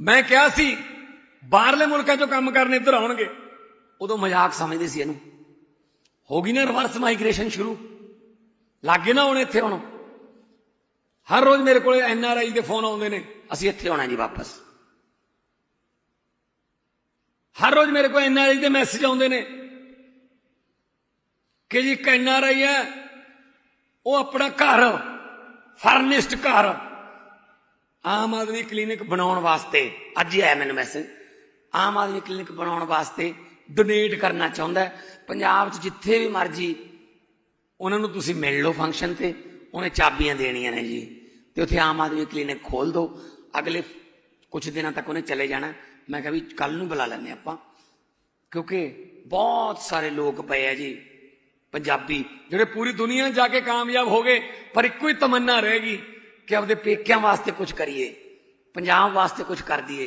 ਮੈਂ ਕਿਹਾ ਸੀ ਬਾਹਰਲੇ ਮੁਲਕਾਂ 'ਚੋਂ ਕੰਮ ਕਰਨ ਇੱਧਰ ਆਉਣਗੇ। ਉਦੋਂ ਮਜ਼ਾਕ ਸਮਝਦੇ ਸੀ ਇਹਨੂੰ। ਹੋ ਗਈ ਨਾ ਰਿਵਰਸ ਮਾਈਗ੍ਰੇਸ਼ਨ ਸ਼ੁਰੂ। ਲੱਗੇ ਨਾ ਹੁਣ ਇੱਥੇ ਹੁਣ। ਹਰ ਰੋਜ਼ ਮੇਰੇ ਕੋਲੇ ਐਨ ਆਰ ਆਈ ਦੇ ਫੋਨ ਆਉਂਦੇ ਨੇ। ਅਸੀਂ ਇੱਥੇ ਆਉਣਾ ਜੀ ਵਾਪਸ। ਹਰ ਰੋਜ਼ ਮੇਰੇ ਕੋਲ ਐਨ ਆਰ ਆਈ ਦੇ ਮੈਸੇਜ ਆਉਂਦੇ ਨੇ ਕਿ ਜੀ ਐਨ ਆਰ ਆਈ ਹੈ ਉਹ ਆਪਣਾ ਘਰ ਫਰਨਿਸ਼ਡ ਘਰ ਆਮ ਆਦਮੀ ਕਲੀਨਿਕ ਬਣਾਉਣ ਵਾਸਤੇ, ਅੱਜ ਹੀ ਆਇਆ ਮੈਨੂੰ ਮੈਸੇਜ ਆਮ ਆਦਮੀ ਕਲੀਨਿਕ ਬਣਾਉਣ ਵਾਸਤੇ ਡੋਨੇਟ ਕਰਨਾ ਚਾਹੁੰਦਾ ਪੰਜਾਬ 'ਚ ਜਿੱਥੇ ਵੀ ਮਰਜ਼ੀ ਉਹਨਾਂ ਨੂੰ ਤੁਸੀਂ ਮਿਲ ਲਓ ਫੰਕਸ਼ਨ ਤੇ, ਉਹਨੇ ਚਾਬੀਆਂ ਦੇਣੀਆਂ ਨੇ ਜੀ। ਤੇ ਉੱਥੇ ਆਮ ਆਦਮੀ ਕਲੀਨਿਕ ਖੋਲ ਦਿਓ ਅਗਲੇ ਕੁਝ ਦਿਨਾਂ ਤੱਕ ਉਹਨੇ ਚਲੇ ਜਾਣਾ। ਮੈਂ ਕਿਹਾ ਵੀ ਕੱਲ ਨੂੰ ਬੁਲਾ ਲੈਂਦੇ ਆਪਾਂ। ਕਿਉਂਕਿ ਬਹੁਤ ਸਾਰੇ ਲੋਕ ਪਏ ਆ ਜੀ, ਪੰਜਾਬੀ, ਜਿਹੜੇ ਪੂਰੀ ਦੁਨੀਆ ਜਾ ਕੇ ਕਾਮਯਾਬ ਹੋ ਗਏ, ਪਰ ਇੱਕੋ ਹੀ ਤਮੰਨਾ ਰਹਿ ਗਈ। ਕਿ ਆਪਦੇ ਪੇਕਿਆਂ ਵਾਸਤੇ ਕੁਝ ਕਰੀਏ ਪੰਜਾਬ ਵਾਸਤੇ ਕੁਝ ਕਰ ਦਈਏ।